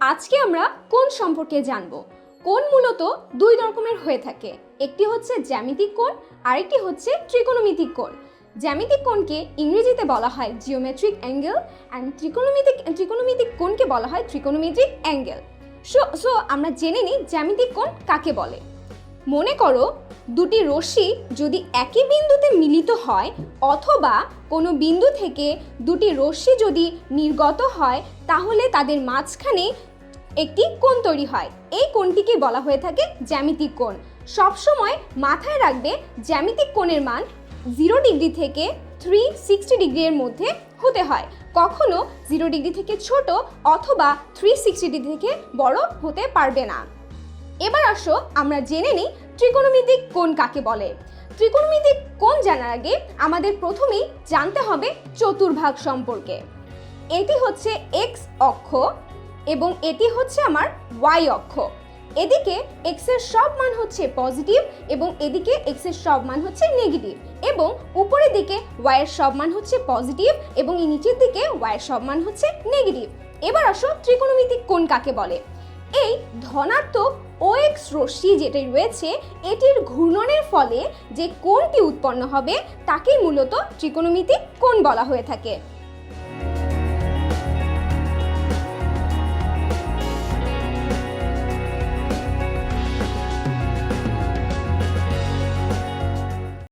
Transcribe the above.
আজকে আমরা কোন সম্পর্কে জানব? কোন মূলত দুই রকমের হয়ে থাকে? একটি হচ্ছে জ্যামিতিক কোণ, আরেকটি হচ্ছে ত্রিকোণমিতিক কোণ। জ্যামিতিক কোণকে ইংরেজিতে বলা হয় জিওমেট্রিক অ্যাঙ্গেল অ্যান্ড ত্রিকোণমিতিক ত্রিকোণমিতিক কোণকে বলা হয় ত্রিকোণমিতিক অ্যাঙ্গেল সো সো আমরা জেনে নিই জ্যামিতিক কোণ কাকে বলে। মনে করো দুটি রশ্মি যদি একই বিন্দুতে মিলিত হয় অথবা কোনো বিন্দু থেকে দুটি রশ্মি যদি নির্গত হয়, তাহলে তাদের মাঝখানে একটি কোণ তৈরি হয়। এই কোণটিকে বলা হয়ে থাকে জ্যামিতিক কোণ। সবসময় মাথায় রাখবে জ্যামিতিক কোণের মান জিরো ডিগ্রি থেকে থ্রি সিক্সটি ডিগ্রির মধ্যে হতে হয়। কখনো জিরো ডিগ্রি থেকে ছোট অথবা থ্রি সিক্সটি ডিগ্রি থেকে বড় হতে পারবে না। এবার আসো আমরা জেনে নিই ত্রিকোণমিতিক কোণ কাকে বলে। ত্রিকোণমিতিক কোণ জানার আগে আমাদের প্রথমেই জানতে হবে চতুর্ভাগ সম্পর্কে। এটি হচ্ছে এক্স অক্ষ এবং এটি হচ্ছে আমার ওয়াই অক্ষ। এদিকে এক্সের সব মান হচ্ছে পজিটিভ এবং এদিকে এক্সের সব মান হচ্ছে নেগেটিভ এবং উপরের দিকে ওয়াই এর সব মান হচ্ছে পজিটিভ এবং এই নিচের দিকে ওয়াই এর সব মান হচ্ছে নেগেটিভ। এবার আসো ত্রিকোণমিতিক কোণ কাকে বলে। এই ধনাত্মক ও এক্স রশ্মি যেটি রয়েছে, এটির ঘূর্ণনের ফলে যে কোণটি উৎপন্ন হবে, তাকেই মূলত ত্রিকোণমিতিক কোণ বলা হয়ে থাকে।